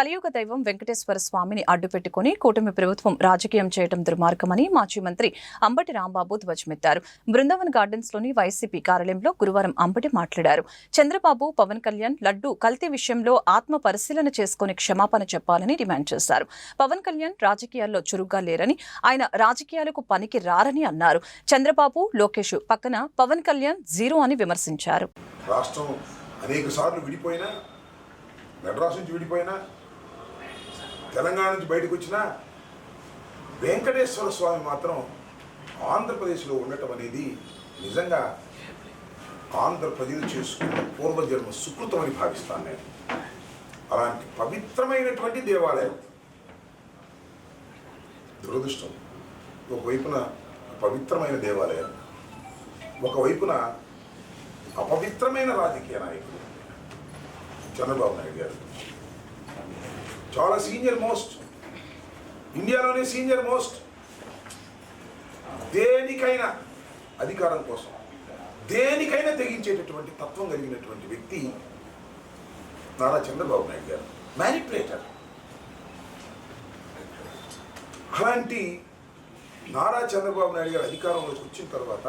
కలియుగ దైవం వెంకటేశ్వర స్వామిని అడ్డుపెట్టుకుని కూటమి ప్రభుత్వం రాజకీయం చేయడం దుర్మార్గమని మాజీ మంత్రి అంబటి రాంబాబు ధ్వజమెత్తారు. బృందావన్ గార్డెన్స్లోని వైసీపీ కార్యాలయంలో గురువారం అంబటి మాట్లాడారు. చంద్రబాబు పవన్ కళ్యాణ్ లడ్డు కల్తీ విషయంలో ఆత్మ పరిశీలన చేసుకుని క్షమాపణ చెప్పాలని డిమాండ్ చేశారు. పవన్ కళ్యాణ్ రాజకీయాల్లో చురుగ్గా లేరని ఆయన రాజకీయాలకు పనికి రారని అన్నారు. చంద్రబాబు లోకేష్ పక్కన పవన్ కళ్యాణ్ జీరో అని విమర్శించారు. రాష్ట్రం అనేక సార్లు విడిపోయినా మెడ్రాస్ నుంచి విడిపోయినా తెలంగాణ నుంచి బయటకు వచ్చిన వెంకటేశ్వర స్వామి మాత్రం ఆంధ్రప్రదేశ్లో ఉండటం అనేది నిజంగా ఆంధ్ర ప్రజలు చేసుకున్న పూర్వజన్మ సుకృతం అని భావిస్తాను నేను. అలాంటి పవిత్రమైనటువంటి దేవాలయం. దురదృష్టం. ఒకవైపున పవిత్రమైన దేవాలయం. ఒకవైపున అపవిత్రమైన రాజకీయ నాయకుడు చంద్రబాబు నాయుడు గారు. చాలా సీనియర్ మోస్ట్ ఇండియాలోనే సీనియర్ మోస్ట్ దేనికైనా అధికారం కోసం దేనికైనా తెగించేటటువంటి తత్వం కలిగినటువంటి వ్యక్తి నారా చంద్రబాబు నాయుడు గారు. మ్యానిపులేటర్ అలాంటి నారా చంద్రబాబు నాయుడు గారు అధికారంలోకి వచ్చిన తర్వాత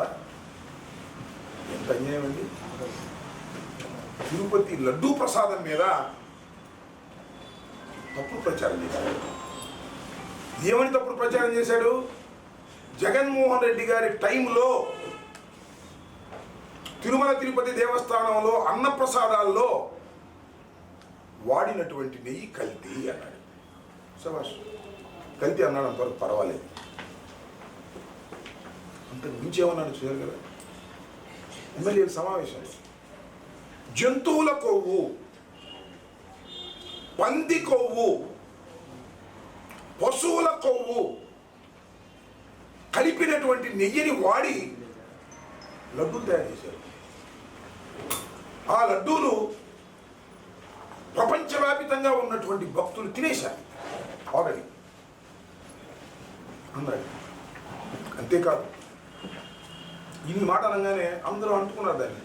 ఎంత అన్యాయం అండి? తిరుపతి లడ్డూ ప్రసాదం మీద తప్పుడు ప్రచారం చేశాడు. ఏమని తప్పుడు ప్రచారం చేశాడు? జగన్మోహన్ రెడ్డి గారి టైంలో తిరుమల తిరుపతి దేవస్థానంలో అన్నప్రసాదాల్లో వాడినటువంటి నెయ్యి కల్తీ అన్నాడు. సభాష్ కల్తీ అన్నాడు అంతవరకు పర్వాలేదు. అంతకు మించి ఏమన్నాడు చూశారు కదా ఎమ్మెల్యే సమావేశం జంతువుల కొవ్వు. పంది కొవ్వు పశువుల కొవ్వు కలిపినటువంటి నెయ్యిని వాడి లడ్డూలు తయారు చేశారు. ఆ లడ్డూలు ప్రపంచవ్యాపితంగా ఉన్నటువంటి భక్తులు తినేశారు ఆల్రెడీ. అన్నాడు అంతేకాదు ఇన్ని మాట అనగానే అందరూ అంటుకున్నారు దాన్ని.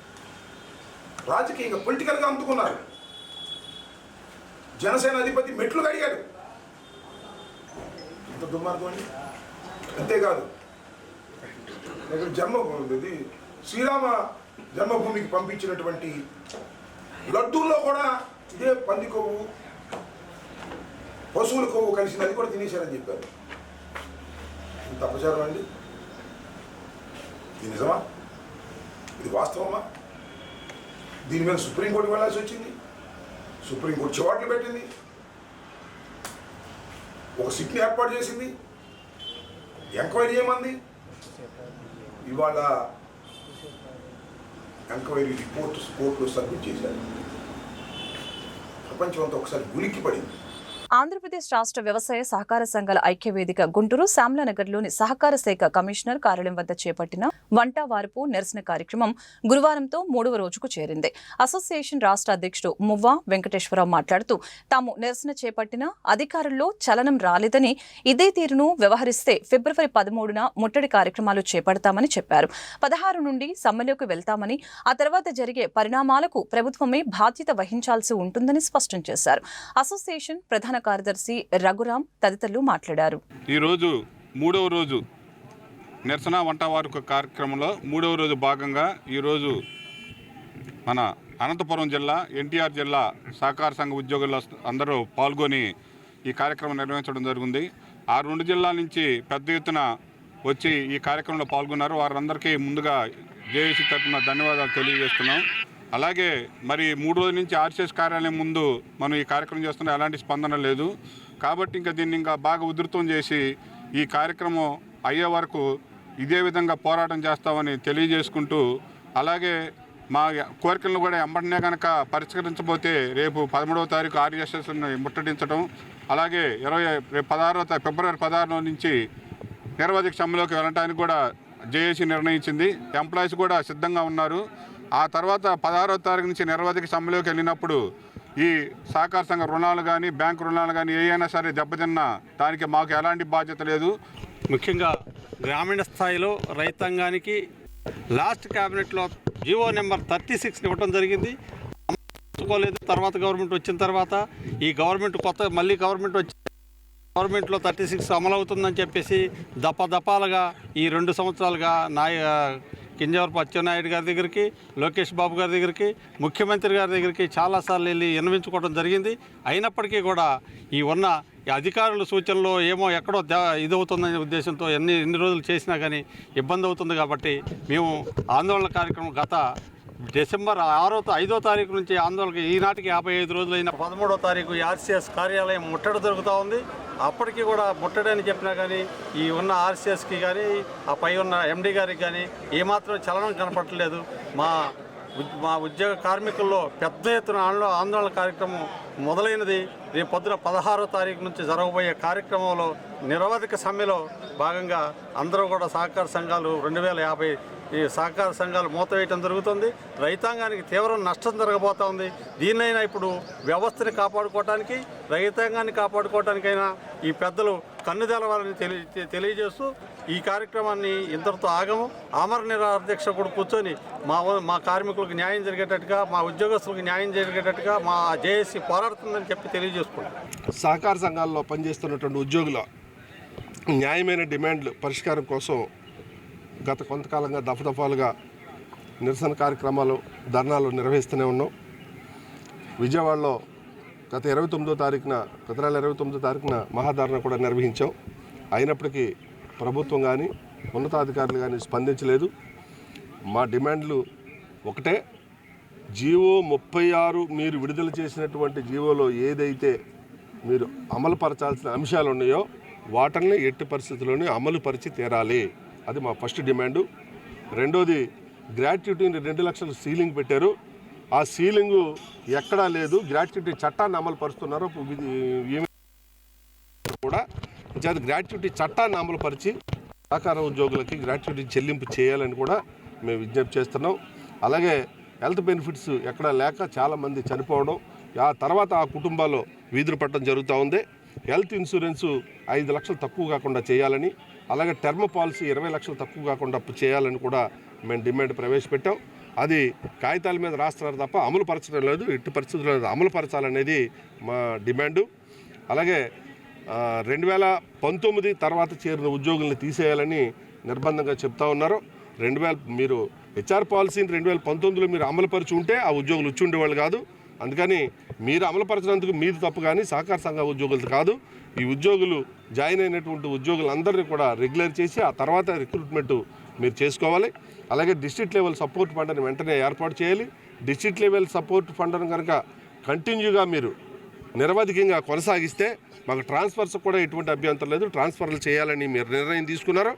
రాజకీయంగా పొలిటికల్గా అందుకున్నారు జనసేన అధిపతి మెట్లు కడిగాడు. ఇంత దుర్మార్గం అండి అంతేకాదు ఇక్కడ జన్మభూమి ఇది శ్రీరామ జన్మభూమికి పంపించినటువంటి లడ్డూల్లో కూడా ఇదే పంది కొవ్వు పశువుల కొవ్వు కలిసింది అది కూడా తినేశారని చెప్పారు. ఇంత అపచారం అండి? ఇది నిజమా? ఇది వాస్తవమా? దీని మీద సుప్రీంకోర్టు వెళ్ళాల్సి వచ్చింది? సుప్రీంకోర్టు చివాట్లు పెట్టింది. ఒక సిట్ని ఏర్పాటు చేసింది. ఎంక్వైరీ ఏమంది? ఇవాళ ఎంక్వైరీ రిపోర్ట్ కోర్టులో సబ్మిట్ చేశారు. ప్రపంచం అంతా ఒకసారి ఉలిక్కి పడింది ఆంధ్రప్రదేశ్ రాష్ట్ర వ్యవసాయ సహకార సంఘాల ఐక్య వేదిక గుంటూరు శ్యామలానగర్లోని సహకార శాఖ కమిషనర్ కార్యాలయం వద్ద చేపట్టిన వంట నిరసన కార్యక్రమం గురువారంతో మూడవ రోజుకు చేరింది. అసోసియేషన్ రాష్ట్ర అధ్యక్షుడు మువ్వా వెంకటేశ్వరరావు మాట్లాడుతూ తాము నిరసన చేపట్టిన అధికారుల్లో చలనం రాలేదని ఇదే తీరును వ్యవహరిస్తే ఫిబ్రవరి పదమూడున ముట్టడి కార్యక్రమాలు చేపడతామని చెప్పారు. పదహారు నుండి సమ్మెలోకి వెళ్తామని ఆ తర్వాత జరిగే పరిణామాలకు ప్రభుత్వమే బాధ్యత వహించాల్సి ఉంటుందని స్పష్టం చేశారు. అసోసియేషన్ ప్రధాన కార్యదర్శి రఘురాం తదితరులు మాట్లాడారు. ఈరోజు మూడవ రోజు నిరసన వంట వార్పు కార్యక్రమంలో మూడవ రోజు భాగంగా ఈరోజు మన అనంతపురం జిల్లా ఎన్టీఆర్ జిల్లా సహకార సంఘ ఉద్యోగులు అందరూ పాల్గొని ఈ కార్యక్రమం నిర్వహించడం జరిగింది. ఆ రెండు జిల్లాల నుంచి పెద్ద ఎత్తున వచ్చి ఈ కార్యక్రమంలో పాల్గొన్నారు. వారందరికీ ముందుగా జేఏసీ తరఫున ధన్యవాదాలు తెలియజేస్తున్నాం. అలాగే మరి మూడు రోజుల నుంచి ఆర్సీఎస్ కార్యాలయం ముందు మనం ఈ కార్యక్రమం చేస్తున్న ఎలాంటి స్పందన లేదు. కాబట్టి ఇంకా దీన్ని ఇంకా బాగా ఉధృతం చేసి ఈ కార్యక్రమం అయ్యే వరకు ఇదే విధంగా పోరాటం చేస్తామని తెలియజేసుకుంటూ అలాగే మా కోరికలను కూడా ఎంబడినే కనుక పరిష్కరించబోతే రేపు పదమూడవ తారీఖు ఆర్ఎస్ఎస్ను ముట్టడించడం అలాగే ఇరవై రేపు పదహారో ఫిబ్రవరి పదహారు నుంచి నిరవధిక సమ్మెలోకి వెళ్ళడానికి కూడా జేఏసీ నిర్ణయించింది. ఎంప్లాయీస్ కూడా సిద్ధంగా ఉన్నారు. ఆ తర్వాత పదహారవ తారీఖు నుంచి నిరవధిక సమ్మెలోకి వెళ్ళినప్పుడు ఈ సహకార సంఘ రుణాలు కానీ బ్యాంకు రుణాలు కానీ ఏ సరే దెబ్బతిన్నా దానికి మాకు ఎలాంటి బాధ్యత లేదు. ముఖ్యంగా గ్రామీణ స్థాయిలో రైతాంగానికి లాస్ట్ క్యాబినెట్లో జీవో నెంబర్ థర్టీ సిక్స్ ఇవ్వడం జరిగింది. అమ్ముకోలేదు తర్వాత గవర్నమెంట్ వచ్చిన తర్వాత ఈ గవర్నమెంట్ కొత్త మళ్ళీ గవర్నమెంట్ వచ్చి గవర్నమెంట్లో థర్టీ సిక్స్ అమలు అవుతుందని చెప్పేసి దప దపాలుగా ఈ రెండు సంవత్సరాలుగా నాయ కింజవరపు అచ్చెన్నాయుడు గారి దగ్గరికి లోకేష్ బాబు గారి దగ్గరికి ముఖ్యమంత్రి గారి దగ్గరికి చాలాసార్లు వెళ్ళి విన్నవించుకోవడం జరిగింది. అయినప్పటికీ కూడా ఈ ఉన్న ఈ అధికారుల సూచనలో ఏమో ఎక్కడో ద ఇదవుతుందనే ఉద్దేశంతో ఎన్ని ఎన్ని రోజులు చేసినా కానీ ఇబ్బంది అవుతుంది కాబట్టి మేము ఆందోళన కార్యక్రమం గత డిసెంబర్ ఆరో ఐదో తారీఖు నుంచి ఆందోళనకి ఈనాటికి యాభై ఐదు రోజులైన పదమూడో తారీఖు ఈ ఆర్సీఎస్ కార్యాలయం ముట్టడి జరుగుతూ ఉంది. అప్పటికి కూడా ముట్టడని అని చెప్పినా కానీ ఈ ఉన్న ఆర్సీఎస్కి కానీ ఆ పై ఉన్న ఎండి గారికి కానీ ఏమాత్రం చలనం కనపడలేదు. మా మా ఉద్యోగ కార్మికుల్లో పెద్ద ఎత్తున ఆందోళన కార్యక్రమం మొదలైనది. రేపు పొద్దున పదహారో తారీఖు నుంచి జరగబోయే కార్యక్రమంలో నిరవధిక సమ్మెలో భాగంగా అందరూ కూడా సహకార సంఘాలు రెండు వేల యాభై ఈ సహకార సంఘాలు మూతవేయటం జరుగుతుంది. రైతాంగానికి తీవ్ర నష్టం జరగబోతా ఉంది. దీన్నైనా ఇప్పుడు వ్యవస్థని కాపాడుకోవటానికి రైతాంగాన్ని కాపాడుకోవటానికైనా ఈ పెద్దలు కన్ను తెలవాలని తెలియ తెలియజేస్తూ ఈ కార్యక్రమాన్ని ఇంతటితో ఆగము. ఆమర నిరాధ్యక్ష కూడా కూర్చొని మా మా కార్మికులకు న్యాయం జరిగేటట్టుగా మా ఉద్యోగస్తులకు న్యాయం జరిగేటట్టుగా మా జేఏసీ పోరాడుతుందని చెప్పి తెలియజేసుకున్నాం సహకార సంఘాల్లో పనిచేస్తున్నటువంటి ఉద్యోగుల న్యాయమైన డిమాండ్లు పరిష్కారం కోసం గత కొంతకాలంగా దఫదఫాలుగా నిరసన కార్యక్రమాలు ధర్నాలు నిర్వహిస్తూనే ఉన్నాం. విజయవాడలో గత ఇరవై తొమ్మిదో తారీఖున గత నెల ఇరవై తొమ్మిదో తారీఖున మహాధారణ కూడా నిర్వహించాం. అయినప్పటికీ ప్రభుత్వం కానీ ఉన్నతాధికారులు కానీ స్పందించలేదు. మా డిమాండ్లు ఒకటే. జీవో ముప్పై ఆరు మీరు విడుదల చేసినటువంటి జీవోలో ఏదైతే మీరు అమలు పరచాల్సిన అంశాలు ఉన్నాయో వాటిని ఎట్టి పరిస్థితుల్లోనే అమలు పరిచి తీరాలి. అది మా ఫస్ట్ డిమాండు. రెండోది గ్రాట్యుటీని రెండు లక్షలు సీలింగ్ పెట్టారు. ఆ సీలింగు ఎక్కడా లేదు. గ్రాట్యుటీ చట్టాన్ని అమలు పరుస్తున్నారు. కూడా. చేత గ్రాట్యుటీ చట్టాన్ని అమలుపరిచి సహకార ఉద్యోగులకి గ్రాట్యుటీ చెల్లింపు చేయాలని కూడా మేము విజ్ఞప్తి చేస్తున్నాం. అలాగే హెల్త్ బెనిఫిట్స్ ఎక్కడ లేక చాలామంది చనిపోవడం ఆ తర్వాత ఆ కుటుంబాల్లో వీధులు పట్టడం జరుగుతూ ఉంది. హెల్త్ ఇన్సూరెన్సు ఐదు లక్షలు తక్కువ కాకుండా చేయాలని అలాగే టర్మ్ పాలసీ ఇరవై లక్షలు తక్కువ కాకుండా చేయాలని కూడా మేము డిమాండ్ ప్రవేశపెట్టాం. అది కాగితాల మీద రాస్తున్నారు తప్ప అమలు పరచడం లేదు. ఎట్టి పరిస్థితుల్లో అమలు పరచాలనేది మా డిమాండు. అలాగే రెండు వేల పంతొమ్మిది తర్వాత చేరిన ఉద్యోగుల్ని తీసేయాలని నిర్బంధంగా చెప్తా ఉన్నారు. రెండు వేల మీరు హెచ్ఆర్ పాలసీని రెండు వేల పంతొమ్మిదిలో మీరు అమలుపరిచి ఉంటే ఆ ఉద్యోగులు వచ్చి ఉండేవాళ్ళు కాదు. అందుకని మీరు అమలుపరచినందుకు మీది తప్పు కానీ సహకార సంఘ ఉద్యోగులది కాదు. ఈ ఉద్యోగులు జాయిన్ అయినటువంటి ఉద్యోగులందరినీ కూడా రెగ్యులర్ చేసి ఆ తర్వాత రిక్రూట్మెంట్ మీరు చేసుకోవాలి. అలాగే డిస్ట్రిక్ట్ లెవెల్ సపోర్ట్ ఫండ్ని వెంటనే ఏర్పాటు చేయాలి. డిస్ట్రిక్ట్ లెవెల్ సపోర్ట్ ఫండ్ను కనుక కంటిన్యూగా మీరు నిరవధికంగా కొనసాగిస్తే మాకు ట్రాన్స్ఫర్స్ కూడా ఎటువంటి అభ్యంతరం లేదు. ట్రాన్స్ఫర్లు చేయాలని మీరు నిర్ణయం తీసుకున్నారు.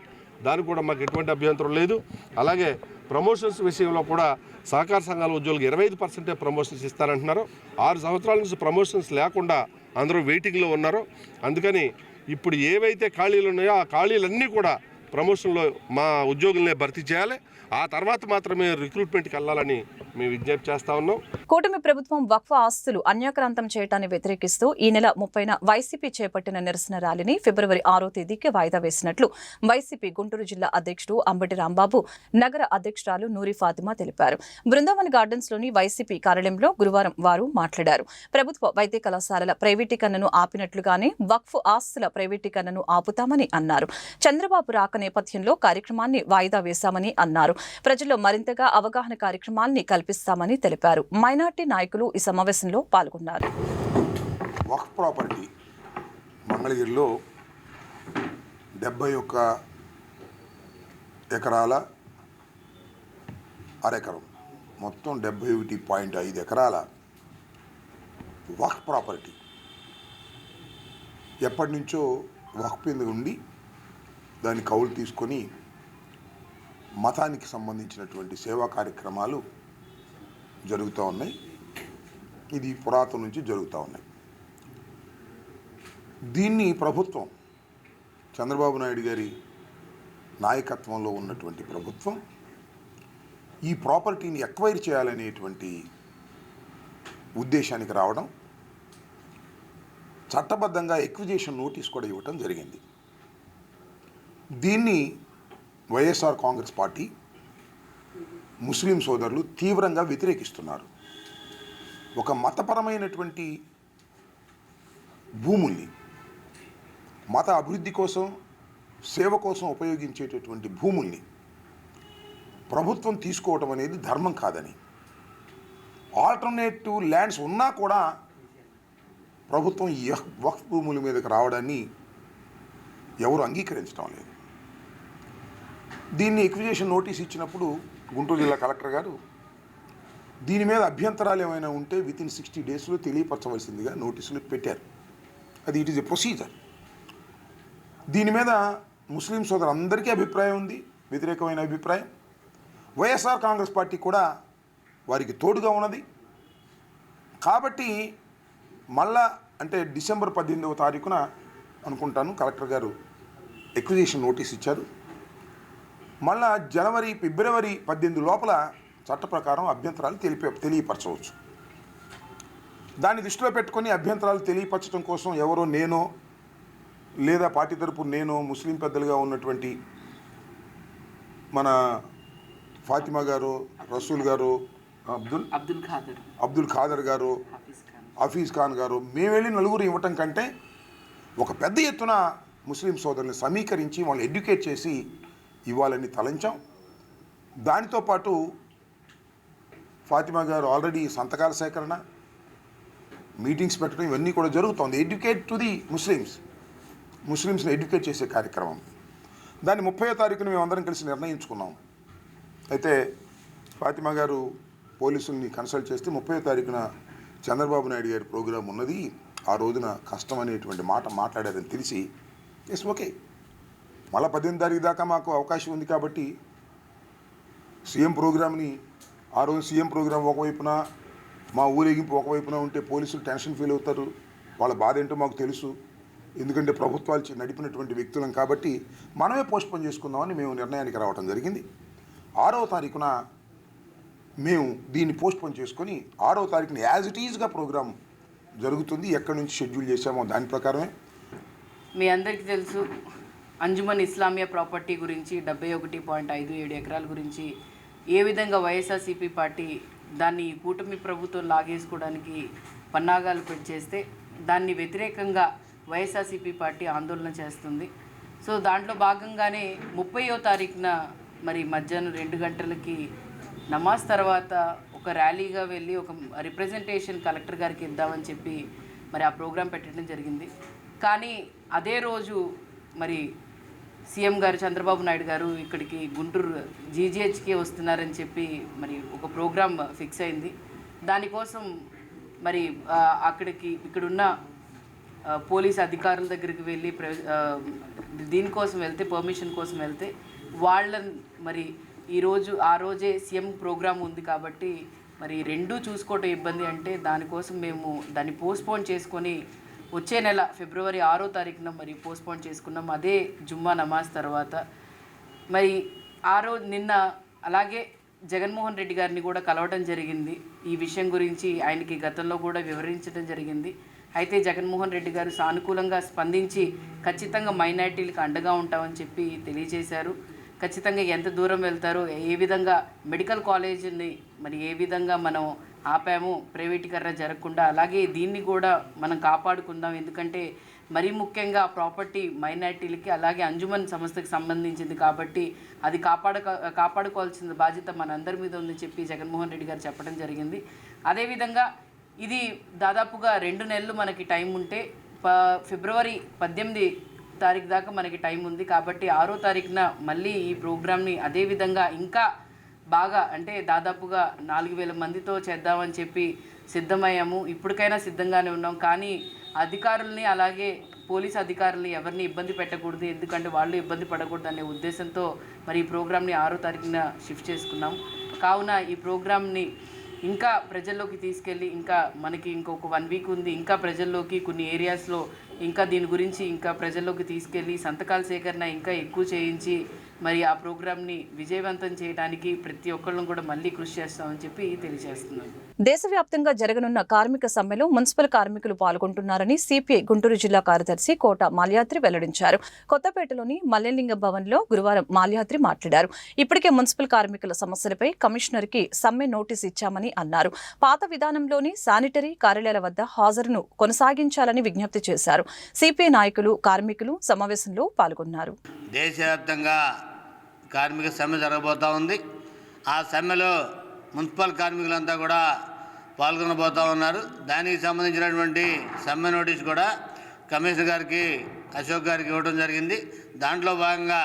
దానికి కూడా మాకు ఎటువంటి అభ్యంతరం లేదు. అలాగే ప్రమోషన్స్ విషయంలో కూడా సహకార సంఘాల ఉద్యోగులకు ఇరవై ఐదు పర్సెంటే ప్రమోషన్స్ ఇస్తారంటున్నారు ఆరు సంవత్సరాల నుంచి ప్రమోషన్స్ లేకుండా అందరూ వెయిటింగ్లో ఉన్నారు. అందుకని ఇప్పుడు ఏవైతే ఖాళీలు ఉన్నాయో ఆ ఖాళీలన్నీ కూడా ప్రమోషన్లో మా ఉద్యోగులనే భర్తీ చేయాలి. ఆ తర్వాత మాత్రమే రిక్రూట్మెంట్కి వెళ్ళాలని మేము విజ్ఞప్తి చేస్తా ఉన్నాం. కూటమి ప్రభుత్వం వక్ఫ్ ఆస్తులు అన్యాక్రాంతం చేయడాన్ని వ్యతిరేకిస్తూ ఈ నెల ముప్పైన వైసీపీ చేపట్టిన నిరసన ర్యాలీని ఫిబ్రవరి ఆరో తేదీకి వాయిదా వేసినట్లు వైసీపీ గుంటూరు జిల్లా అధ్యక్షుడు అంబటి రాంబాబు నగర అధ్యక్షురాలు నూరి ఫాతిమా తెలిపారు. బృందావన్ గార్డెన్స్లోని వైసీపీ కార్యాలయంలో గురువారం వారు మాట్లాడారు. ప్రభుత్వ వైద్య కళాశాలల ప్రైవేటీకరణను ఆపినట్లుగానే వక్ఫ్ ఆస్తుల ప్రైవేటీకరణను ఆపుతామని అన్నారు. చంద్రబాబు రాక నేపథ్యంలో కార్యక్రమాన్ని వాయిదా వేశామని అన్నారు. ప్రజల్లో మరింతగా అవగాహన కార్యక్రమాల్ని కల్పిస్తామని తెలిపారు. మైనార్టీ నాయకులు ఈ సమావేశంలో పాల్గొన్నారు. వక్ ప్రాపర్టీ మంగళగిరిలో డెబ్బై ఒక్క ఎకరాల అరెకరం మొత్తం డెబ్బై ఒకటి పాయింట్ ఐదు ఎకరాల వక్ ప్రాపర్టీ. ఎప్పటి నుంచో వక్ఫ్ మీద ఉండి దాన్ని కౌలు తీసుకొని మతానికి సంబంధించినటువంటి సేవా కార్యక్రమాలు జరుగుతూ ఉన్నాయి. ఇది పురాతన నుంచి జరుగుతూ ఉన్నాయి. దీన్ని ప్రభుత్వం చంద్రబాబు నాయుడు గారి నాయకత్వంలో ఉన్నటువంటి ప్రభుత్వం ఈ ప్రాపర్టీని ఎక్వైర్ చేయాలనేటువంటి ఉద్దేశానికి రావడం చట్టబద్ధంగా ఎక్విజేషన్ నోటీస్ కూడా ఇవ్వటం జరిగింది. దీన్ని వైఎస్ఆర్ కాంగ్రెస్ పార్టీ ముస్లిం సోదరులు తీవ్రంగా వ్యతిరేకిస్తున్నారు. ఒక మతపరమైనటువంటి భూముల్ని మత అభివృద్ధి కోసం సేవ కోసం ఉపయోగించేటటువంటి భూముల్ని ప్రభుత్వం తీసుకోవటం అనేది ధర్మం కాదని. ఆల్టర్నేటివ్ ల్యాండ్స్ ఉన్నా కూడా ప్రభుత్వం వక్ఫ్ భూముల మీదకి రావడాన్ని ఎవరు అంగీకరించడం లేదు. దీన్ని ఎక్విజేషన్ నోటీస్ ఇచ్చినప్పుడు గుంటూరు జిల్లా కలెక్టర్ గారు దీని మీద అభ్యంతరాలు ఏమైనా ఉంటే విత్ ఇన్ సిక్స్టీ డేస్లో తెలియపరచవలసిందిగా నోటీసులు పెట్టారు. అది ఇట్ ఈస్ ఎ ప్రొసీజర్ దీని మీద ముస్లిం సోదరులందరికీ అభిప్రాయం ఉంది వ్యతిరేకమైన అభిప్రాయం. వైఎస్ఆర్ కాంగ్రెస్ పార్టీ కూడా వారికి తోడుగా ఉన్నది. కాబట్టి మళ్ళా అంటే డిసెంబర్ పద్దెనిమిదవ తారీఖున అనుకుంటాను కలెక్టర్ గారు ఎక్విజిషన్ నోటీస్ ఇచ్చారు. మళ్ళా జనవరి ఫిబ్రవరి పద్దెనిమిది లోపల చట్ట ప్రకారం అభ్యంతరాలు తెలిపే తెలియపరచవచ్చు. దాన్ని దృష్టిలో పెట్టుకొని అభ్యంతరాలు తెలియపరచడం కోసం ఎవరో నేనో లేదా పార్టీ తరపు నేను ముస్లిం పెద్దలుగా ఉన్నటువంటి మన ఫాతిమా గారు రసూల్ గారు అబ్దుల్ అబ్దుల్ ఖాదర్. అబ్దుల్ ఖాదర్ గారు హాఫీజ్ ఖాన్. గారు మేము వెళ్ళి నలుగురు ఇవ్వటం కంటే ఒక పెద్ద ఎత్తున ముస్లిం సోదరుని సమీకరించి వాళ్ళని ఎడ్యుకేట్ చేసి ఇవ్వాలని తలంచాం. దానితో పాటు ఫాతిమా గారు ఆల్రెడీ సంతకాల సేకరణ మీటింగ్స్ పెట్టడం ఇవన్నీ కూడా జరుగుతోంది. ఎడ్యుకేట్ టు ది ముస్లిమ్స్ ముస్లిమ్స్ని ఎడ్యుకేట్ చేసే కార్యక్రమం. దాన్ని ముప్పై తారీఖున మేము అందరం కలిసి నిర్ణయించుకున్నాం. అయితే ఫాతిమా గారు పోలీసుల్ని కన్సల్ట్ చేస్తే ముప్పై తారీఖున చంద్రబాబు నాయుడు గారి ప్రోగ్రాం ఉన్నది. ఆ రోజున కష్టం అనేటువంటి మాట మాట్లాడారని తెలిసి ఎస్ ఓకే మళ్ళీ పద్దెనిమిది తారీఖు దాకా మాకు అవకాశం ఉంది కాబట్టి సీఎం ప్రోగ్రామ్ని ఆ రోజు సీఎం ప్రోగ్రాం ఒకవైపున మా ఊరేగింపు ఒకవైపున ఉంటే పోలీసులు టెన్షన్ ఫీల్ అవుతారు. వాళ్ళ బాధ ఏంటో మాకు తెలుసు. ఎందుకంటే ప్రభుత్వాలు నడిపినటువంటి వ్యక్తులం కాబట్టి మనమే పోస్ట్పోన్ చేసుకుందామని మేము నిర్ణయానికి రావడం జరిగింది. ఆరవ తారీఖున మేము దీన్ని పోస్ట్పోన్ చేసుకొని ఆరవ తారీఖున యాజ్ ఇట్ ఈజ్గా ప్రోగ్రాం జరుగుతుంది. ఎక్కడి నుంచి షెడ్యూల్ చేశామో దాని ప్రకారమే. మీ అందరికీ తెలుసు. అంజుమన్ ఇస్లామియా ప్రాపర్టీ గురించి డెబ్బై ఒకటి పాయింట్ ఐదు ఏడు ఎకరాల గురించి ఏ విధంగా వైఎస్ఆర్సీపీ పార్టీ దాన్ని కూటమి ప్రభుత్వం లాగేసుకోవడానికి పన్నాగాలు పెట్టేస్తే దాన్ని వ్యతిరేకంగా వైఎస్ఆర్సీపీ పార్టీ ఆందోళన చేస్తుంది. సో దాంట్లో భాగంగానే ముప్పయో తారీఖున మరి మధ్యాహ్నం రెండు గంటలకి నమాజ్ తర్వాత ఒక ర్యాలీగా వెళ్ళి ఒక రిప్రజెంటేషన్ కలెక్టర్ గారికి ఇద్దామని చెప్పి మరి ఆ ప్రోగ్రాం పెట్టడం జరిగింది. కానీ అదే రోజు మరి సీఎం గారు చంద్రబాబు నాయుడు గారు ఇక్కడికి గుంటూరు జీజీహెచ్కి వస్తున్నారని చెప్పి మరి ఒక ప్రోగ్రామ్ ఫిక్స్ అయింది. దానికోసం మరి అక్కడికి ఇక్కడున్న పోలీస్ అధికారుల దగ్గరికి వెళ్ళి ప్ర దీనికోసం వెళ్తే పర్మిషన్ కోసం వెళ్తే వాళ్ళని మరి ఈరోజు ఆ రోజే సీఎం ప్రోగ్రామ్ ఉంది కాబట్టి మరి రెండూ చూసుకోవటం ఇబ్బంది అంటే దానికోసం మేము దాన్ని పోస్ట్పోన్ చేసుకొని వచ్చే నెల ఫిబ్రవరి ఆరో తారీఖున మరి పోస్ట్పోన్ చేసుకున్నాం. అదే జుమ్మా నమాజ్ తర్వాత. మరి ఆ రోజు నిన్న అలాగే జగన్మోహన్ రెడ్డి గారిని కూడా కలవడం జరిగింది. ఈ విషయం గురించి ఆయనకి గతంలో కూడా వివరించడం జరిగింది. అయితే జగన్మోహన్ రెడ్డి గారు సానుకూలంగా స్పందించి ఖచ్చితంగా మైనార్టీలకు అండగా ఉంటామని చెప్పి తెలియజేశారు. ఖచ్చితంగా ఎంత దూరం వెళ్తారో ఏ విధంగా మెడికల్ కాలేజీని మరి ఏ విధంగా మనం ఆపాము ప్రైవేటీకరణ జరగకుండా అలాగే దీన్ని కూడా మనం కాపాడుకుందాం. ఎందుకంటే మరీ ముఖ్యంగా ప్రాపర్టీ మైనార్టీలకి అలాగే అంజుమన్ సంస్థకి సంబంధించింది కాబట్టి అది కాపాడక కాపాడుకోవాల్సిన బాధ్యత మనందరి మీద ఉందని చెప్పి జగన్మోహన్ రెడ్డి గారు చెప్పడం జరిగింది. అదేవిధంగా ఇది దాదాపుగా రెండు నెలలు మనకి టైం ఉంటే ప ఫిబ్రవరి పద్దెనిమిది తారీఖు దాకా మనకి టైం ఉంది కాబట్టి ఆరో తారీఖున మళ్ళీ ఈ ప్రోగ్రామ్ని అదేవిధంగా ఇంకా బాగా అంటే దాదాపుగా నాలుగు వేల మందితో చేద్దామని చెప్పి సిద్ధమయ్యాము. ఇప్పటికైనా సిద్ధంగానే ఉన్నాం. కానీ అధికారుల్ని అలాగే పోలీస్ అధికారుల్ని ఎవరిని ఇబ్బంది పెట్టకూడదు. ఎందుకంటే వాళ్ళు ఇబ్బంది పడకూడదు అనే ఉద్దేశంతో మరి ఈ ప్రోగ్రామ్ని ఆరో తారీఖున షిఫ్ట్ చేసుకున్నాం. కావున ఈ ప్రోగ్రామ్ని ఇంకా ప్రజల్లోకి తీసుకెళ్ళి ఇంకా మనకి ఇంకొక వన్ వీక్ ఉంది. ఇంకా ప్రజల్లోకి కొన్ని ఏరియాస్లో ఇంకా దీని గురించి ఇంకా ప్రజల్లోకి తీసుకెళ్ళి సంతకాల సేకరణ ఇంకా ఎక్కువ చేయించి మరి ఆ ప్రోగ్రామ్ని విజయవంతం చేయడానికి ప్రతి ఒక్కళ్ళం కూడా మళ్ళీ కృషి చేస్తామని చెప్పి తెలియజేస్తున్నాను. దేశవ్యాప్తంగా జరగనున్న కార్మిక సమ్మెలో మున్సిపల్ కార్మికులు పాల్గొంటున్నారని సిపిఐ గుంటూరు జిల్లా కార్యదర్శి కోట మాల్యాద్రి వెల్లడించారు. కొత్తపేటలోని మల్లెలింగ భవన్లో గురువారం మాల్యాద్రి మాట్లాడారు. ఇప్పటికే మున్సిపల్ కార్మికుల సమస్యలపై కమిషనర్కి సమ్మె నోటీస్ ఇచ్చామని అన్నారు. పాత విధానంలోని శానిటరీ కార్యాలయాల వద్ద హాజరును కొనసాగించాలని విజ్ఞప్తి చేశారు. సిపిఐ నాయకులు కార్మికులు సమావేశంలో పాల్గొన్నారు. దేశవ్యాప్తంగా కార్మిక సమ్మె జరగబోతూ ఉంది. ఆ సమ్మెలో మున్సిపల్ కార్మికులంతా కూడా పాల్గొనబోతూ ఉన్నారు. దానికి సంబంధించినటువంటి సమ్మె నోటీస్ కూడా కమిషనర్ గారికి అశోక్ గారికి ఇవ్వడం జరిగింది. దాంట్లో భాగంగా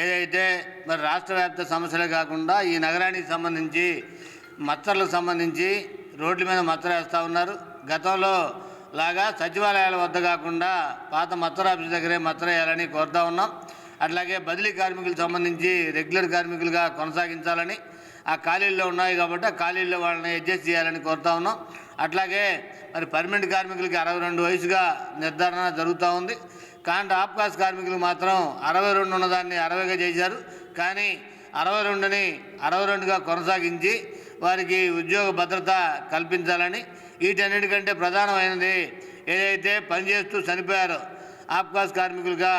ఏదైతే మరి రాష్ట్ర వ్యాప్త సమస్యలే కాకుండా ఈ నగరానికి సంబంధించి మచ్చర్లకు సంబంధించి రోడ్ల మీద మచ్చర వేస్తూ ఉన్నారు. గతంలో లాగా సచివాలయాల వద్ద కాకుండా పాత మత్తర ఆఫీస్ దగ్గరే మత్తరేయాలని కోరుతా ఉన్నాం. అట్లాగే బదిలీ కార్మికులకు సంబంధించి రెగ్యులర్ కార్మికులుగా కొనసాగించాలని ఆ ఖాళీల్లో ఉన్నాయి కాబట్టి ఆ ఖాళీల్లో వాళ్ళని అడ్జస్ట్ చేయాలని కోరుతా ఉన్నాం. అట్లాగే మరి పర్మనెంట్ కార్మికులకి అరవై రెండు వయసుగా నిర్ధారణ జరుగుతూ ఉంది. కాంట ఆప్కాస్ కార్మికులు మాత్రం అరవై రెండు ఉన్నదాన్ని అరవైగా చేశారు. కానీ అరవై రెండుని అరవై రెండుగా కొనసాగించి వారికి ఉద్యోగ భద్రత కల్పించాలని వీటన్నిటికంటే ప్రధానమైనది ఏదైతే పనిచేస్తూ చనిపోయారో ఆప్కాస్ కార్మికులుగా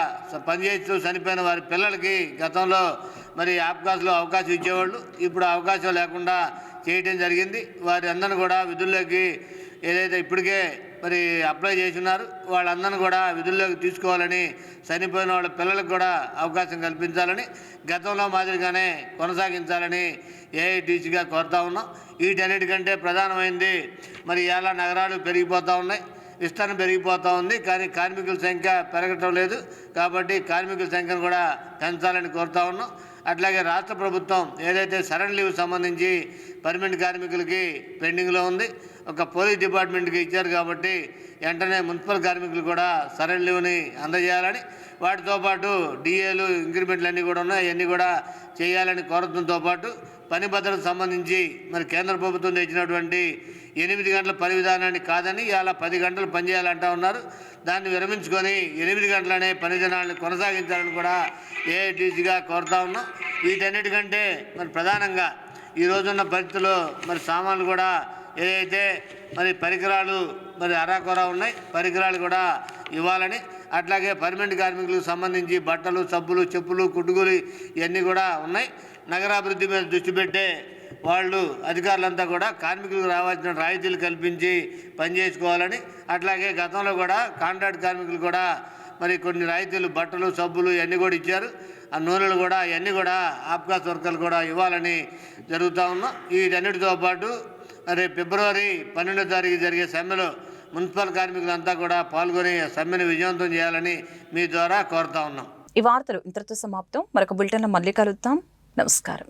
పనిచేస్తూ చనిపోయిన వారి పిల్లలకి గతంలో మరి ఆప్కాస్లో అవకాశం ఇచ్చేవాళ్ళు ఇప్పుడు అవకాశం లేకుండా చేయటం జరిగింది. వారి అందరిని కూడా విధుల్లోకి ఏదైతే ఇప్పటికే మరి అప్లై చేసినారు. వాళ్ళందరిని కూడా విధుల్లోకి తీసుకోవాలని చనిపోయిన వాళ్ళ పిల్లలకు కూడా అవకాశం కల్పించాలని గతంలో మాదిరిగానే కొనసాగించాలని ఏఐటీసీగా కోరుతా ఉన్నాం. వీటన్నిటికంటే ప్రధానమైంది మరి ఎలా నగరాలు పెరిగిపోతూ ఉన్నాయి. విస్తరణ పెరిగిపోతూ ఉంది కానీ కార్మికుల సంఖ్య పెరగటం లేదు. కాబట్టి కార్మికుల సంఖ్యను కూడా పెంచాలని కోరుతా ఉన్నాం. అట్లాగే రాష్ట్ర ప్రభుత్వం ఏదైతే సరెండ్ లీవ్ సంబంధించి పర్మనెంట్ కార్మికులకి పెండింగ్లో ఉంది ఒక పోలీస్ డిపార్ట్మెంట్కి ఇచ్చారు కాబట్టి వెంటనే మున్సిపల్ కార్మికులు కూడా సరైన లీవ్ని అందజేయాలని వాటితో పాటు డిఏలు ఇంక్రిమెంట్లు అన్నీ కూడా ఉన్నాయి. అవన్నీ కూడా చేయాలని కోరడంతో పాటు పని భద్రతకు సంబంధించి మరి కేంద్ర ప్రభుత్వం తెచ్చినటువంటి ఎనిమిది గంటల పని విధానాన్ని కాదని ఇలా పది గంటలు పనిచేయాలంటా ఉన్నారు. దాన్ని విరమించుకొని ఎనిమిది గంటలనే పని దినాలను కొనసాగించాలని కూడా ఏఐటీసీగా కోరుతా ఉన్నాం. వీటన్నిటికంటే మరి ప్రధానంగా ఈ రోజున్న పరిస్థితుల్లో మరి సామాన్లు కూడా ఏదైతే మరి పరికరాలు మరి అరాకొరా ఉన్నాయి పరికరాలు కూడా ఇవ్వాలని అట్లాగే పర్మనెంట్ కార్మికులకు సంబంధించి బట్టలు సబ్బులు చెప్పులు కుట్టుగులు ఇవన్నీ కూడా ఉన్నాయి. నగరాభివృద్ధి మీద దృష్టి పెట్టే వాళ్ళు అధికారులంతా కూడా కార్మికులకు రావాల్సిన రాయితీలు కల్పించి పనిచేసుకోవాలని అట్లాగే గతంలో కూడా కాంట్రాక్ట్ కార్మికులు కూడా మరి కొన్ని రాయితీలు బట్టలు సబ్బులు ఇవన్నీ కూడా ఇచ్చారు. ఆ నూనెలు కూడా ఇవన్నీ కూడా ఆప్కాస్ వర్కర్లు కూడా ఇవ్వాలని జరుగుతూ ఉన్నాం. వీటన్నిటితో పాటు మరి ఫిబ్రవరి పన్నెండో తారీఖు జరిగే సమ్మెలో మున్సిపల్ కార్మికులంతా కూడా పాల్గొని సమ్మెను విజయవంతం చేయాలని మీ ద్వారా కోరుతా ఉన్నాం. ఈ వార్తలు ఇంతటితో సమాప్తం. మరొక బులెటిన్లో మళ్ళీ కలుద్దాం. నమస్కారం.